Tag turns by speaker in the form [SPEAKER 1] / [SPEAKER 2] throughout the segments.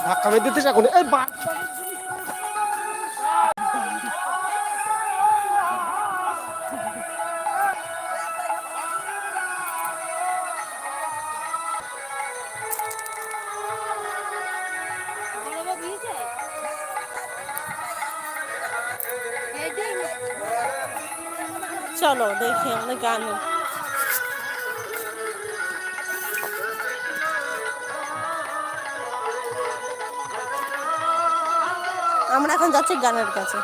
[SPEAKER 1] ধাক্কা মেরে দিতে এখন এই
[SPEAKER 2] চলো দেখি আমাদের গান আমরা এখন যাচ্ছি গানের কাছে।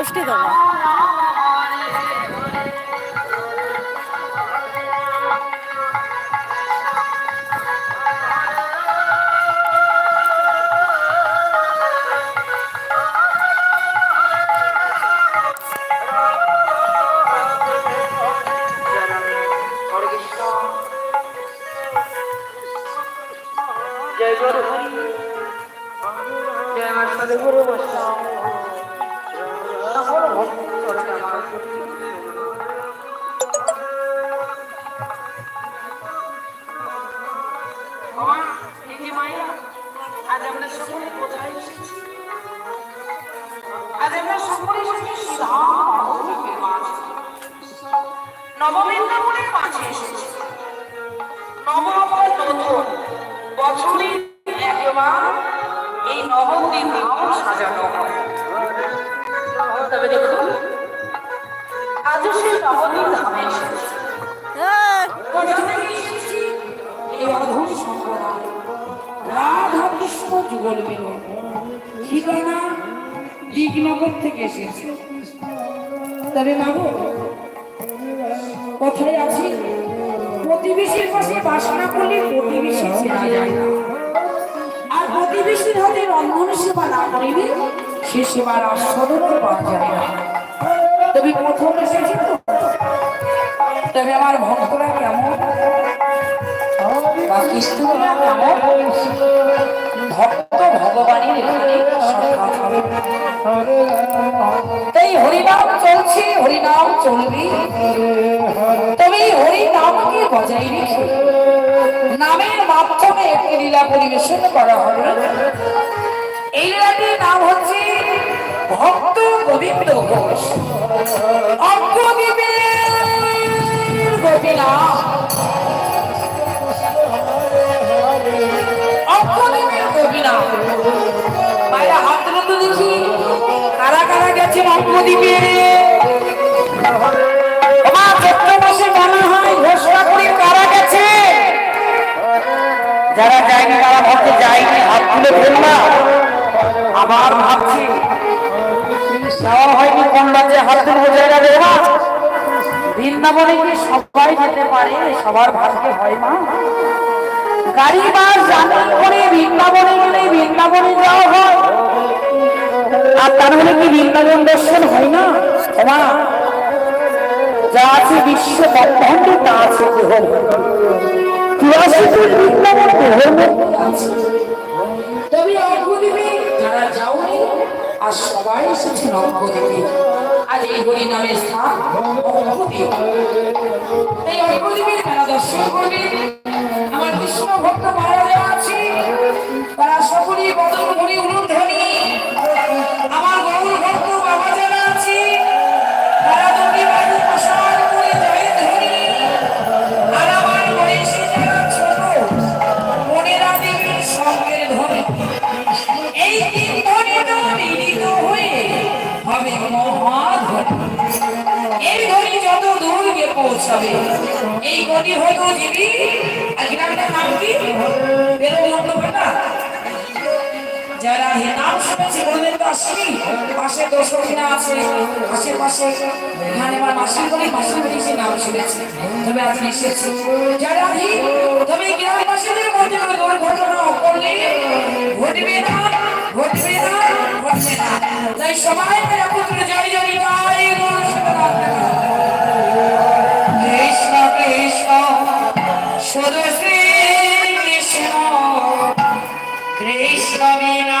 [SPEAKER 2] এটা আমাদের ষষ্ঠী তোলা
[SPEAKER 3] মিলন ঠিকানা দিগনগর থেকে এসেছি। তবে মাগো কোথায় আছি? প্রতিবেশীর পাশে বাসনা করলে প্রতিবেশী চেনা যায় না। আর প্রতিবেশীর হাতে রন্ধন সেবা না করিলে সে সেবার আস্বাদন পাওয়া যায় না। তবে প্রথম এসেছি তো। তবে আমার ভক্তরা কেমন? বা কৃষ্ণরা কেমন? ভক্ত ভগবানের তাই হরিনাম চলছে, হরিনাম চলবে। তবে এই হরিনামকে বজায় রেখে নামের মাধ্যমে একটি লীলা পরিবেশন করা হবে। এই লীলাটির নাম হচ্ছে ভক্ত গোবিন্দ ঘোষ। অঙ্গদীপের গোপীনাথ। বসে জানা হয়, ঘোষণা করে কারা গেছে? যারা যায়নি, তারা ভাবতে যায়নি, হাত তুলে ফেললাম আবার ভাবছি
[SPEAKER 2] যাওয়া হয়নি কোন রাজ্যে হাত তুলবো জায়গা দেওয়া বৃন্দাবনে কি সবাই যেতে পারে? সবার ভাগ্যে হয় না গাড়ি বাস যাত্রা করে বৃন্দাবনে গেলে বৃন্দাবনে মানে কি বৃন্দাবন দর্শন হয় না? মা যা আছে বিশ্ব ব্রহ্মাণ্ডে, তা আছে আর সবাই আমার কৃষ্ণ ভক্ত মহারাজা আছে তারা সকলেই বদল ধরি উলুধ্বনি। পাশে আছে, আশেপাশে এখানে আমার মাসির বাড়ি মাসির বাড়ি সে নাম শুনেছি তবে আজ এসেছি। যারা হি তবে গ্রামবাসীদের মধ্যে কোনো দুর্ঘটনা করলে ঘটবে না ঘটবে না ঘটবে না। তাই সবাই মিলে পুত্র জয় জয় জয় কৃষ্ণ কৃষ্ণ, শুধু শ্রী কৃষ্ণ কৃষ্ণ বিনা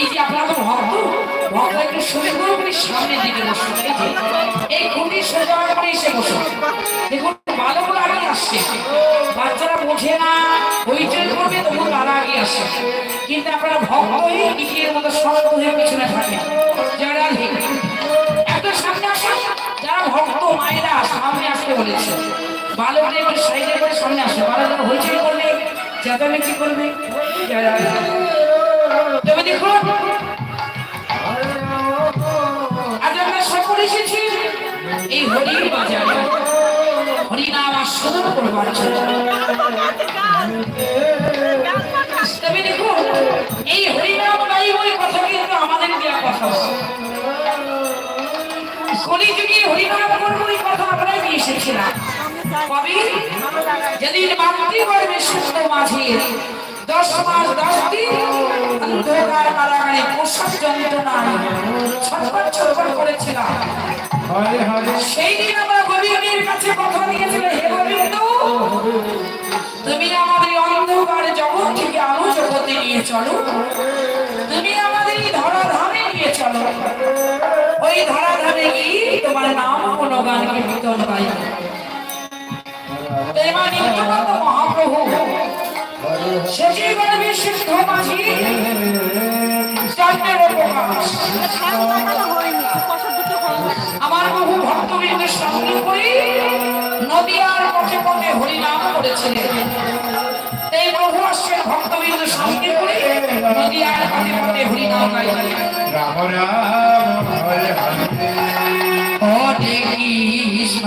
[SPEAKER 2] এই যে আপনার ভক্ত ভক্ত একটু সুন্দর করে সামনের দিকে বসুন, এই যে। এই সোজা করে এসে বসুন। দেখুন বালকরা আগে আসছে। বাচ্চারা বোঝে না হইচই করবে তবু তারা আগে আসে। কিন্তু আপনারা ভক্ত হয়ে ইটের মতো শক্ত হয়ে পিছনে থাকেন। যারা একটু সামনে আসুন, যারা ভক্ত, মায়েরা সামনে আসতে বলেছে। বালকরা একটু সাইডে করে সামনে আসে বালকরা হইচই করলে চেঁচামেচি করবে? যারা তবে দেখুন। আজ আমরা এই হরির ওই কথা কিন্তু আমাদের কথা। কলি যুগে হরিনাম করব কথা আমরাই নিয়ে এসেছিলাম। কবি যেদিন মাতৃগর্ভে সুস্থ মাঝে দশ মাস দশ দিন কারাগারে পোশাক যন্ত্রণায় ছটফট করেছিলাম। সেই দিন আমরা গোবিন্দের কাছে কথা দিয়েছিলাম হে গোবিন্দ তুমি আমাদের অন্ধকার জগৎ থেকে আলো জগতে নিয়ে চলো। তুমি আমাদের ধরাধামে নিয়ে চলো। ওই ধরাধামে গিয়ে তোমার নাম কোনো গান কীর্তন গাইব এবার মহাপ্রভু শেষে গর্বে সিদ্ধ মাঝি জন্মের প্রকাশ আমার বহু ভক্তবৃন্দের সঙ্গে করে নদিয়ার পথে পথে হরিনাম করেছিলেন। এই প্রভু আসছেন ভক্তবৃন্দ সঙ্গে করে নদিয়ার পথে পথে হরিনাম
[SPEAKER 3] রাম রাম হরে হরে।
[SPEAKER 2] হরে কৃষ্ণ।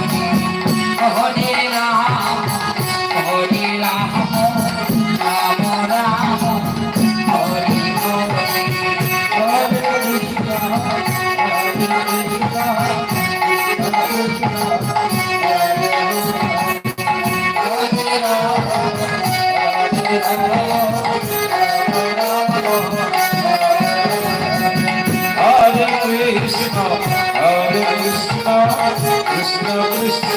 [SPEAKER 3] কৃষ্ণ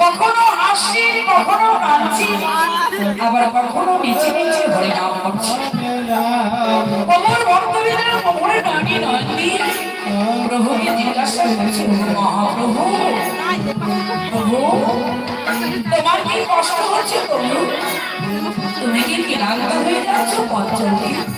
[SPEAKER 2] কখনো হাসছি কখনো কাঁদছি আবার কখনো নিচে নিচে হরে নাম করছি কোমর ভক্তবৃন্দের কোমরে টানি নন্দী। প্রভুকে জিজ্ঞাসা করছে মহাপ্রভু, প্রভু, তোমার কি কষ্ট হচ্ছে প্রভু? তুমি কি ক্লান্ত হয়ে যাচ্ছ পঞ্চমী অন্তর্জামী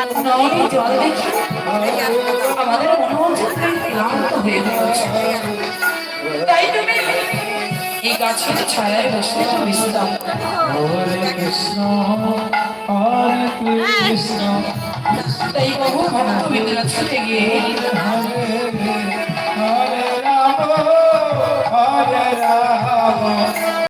[SPEAKER 2] নয়নে জল দেখি আমাদের মনে তুমি ক্লান্ত হয়ে পড়েছো তাই তুমি এই গাছের ছায়ায় বসে বিশ্রাম
[SPEAKER 3] কৃষ্ণ। কৃষ্ণ
[SPEAKER 2] তাই বহু ভক্ত বিদ্রা ছুটে গিয়ে
[SPEAKER 3] হরে রাম হরে রাম